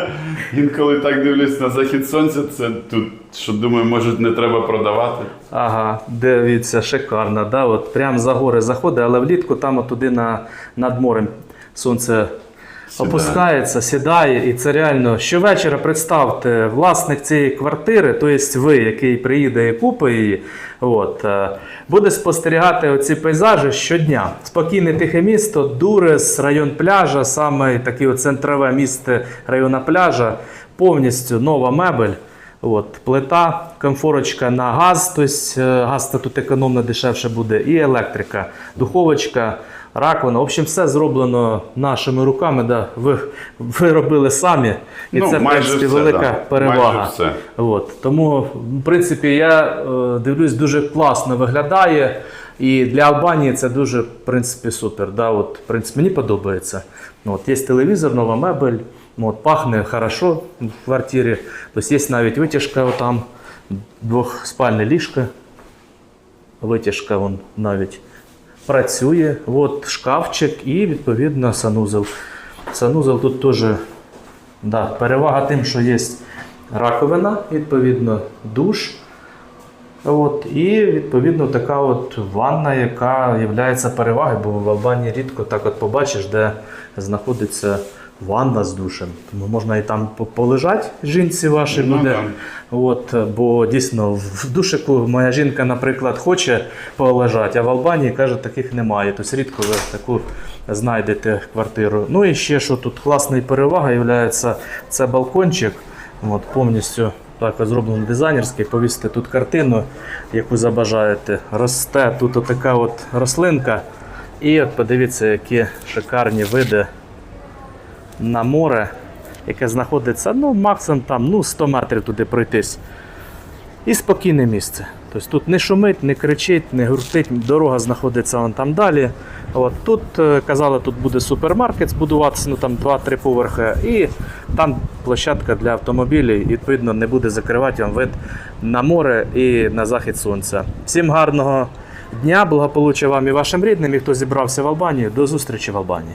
Інколи так дивлюсь на захід сонця, це тут, що думаю, може не треба продавати. Ага, дивіться, шикарно. Да? От прям за гори заходить, але влітку там туди на, над морем сонце Опускається, сідає. І це реально щовечора представте, власник цієї квартири, тобто ви, який приїде і купить її, от, е, буде спостерігати оці пейзажі щодня. Спокійне тихе місто, Дурес, район пляжа, саме таке центрове місце району пляжа, повністю нова мебель. От, плита, комфорочка на газ, тобто е, газ тут економно дешевше буде, і електрика, духовочка, раковина. В общем, все зроблено нашими руками. Да. Ви, ви робили самі. І Ну, це в принципі все, велика да. перевага. Майже все. От. Тому, в принципі, я е, дивлюсь, дуже класно виглядає. І для Албанії це дуже, в принципі, супер. Да? От, в принципі, мені подобається. От, є телевізор, нова мебель, от, пахне хорошо в квартирі. Тобто є навіть витяжка там, двохспальне ліжко. Витяжка вон навіть працює. От, шкафчик і, відповідно, санузел. Санузел тут теж Да, перевага тим, що є раковина, відповідно, душ. От, і відповідно така от ванна, яка є перевагою, бо в Албанії рідко так от побачиш, де знаходиться ванна з душем. Тому можна і там по- полежати жінці вашій Ну, буде. От, бо дійсно в душику моя жінка, наприклад, хоче полежати, а в Албанії каже, таких немає. Тобто рідко ви таку знайдете квартиру. Ну і ще що тут класна перевага є, це балкончик. От, повністю так зроблено дизайнерський. Повісити тут картину, яку забажаєте. Росте тут така от рослинка. І от подивіться, які шикарні види на море, яке знаходиться ну, максимум там, ну, 100 метрів туди пройтись. І спокійне місце. Тобто тут не шумить, не кричить, не гуртить, дорога знаходиться вон там далі. От тут е, казали, тут буде супермаркет збудуватися, ну там 2-3 поверхи, і там площадка для автомобілів, відповідно, не буде закривати вам вид на море і на захід сонця. Всім гарного дня, благополуччя вам і вашим рідним, і хто зібрався в Албанію. До зустрічі в Албанії.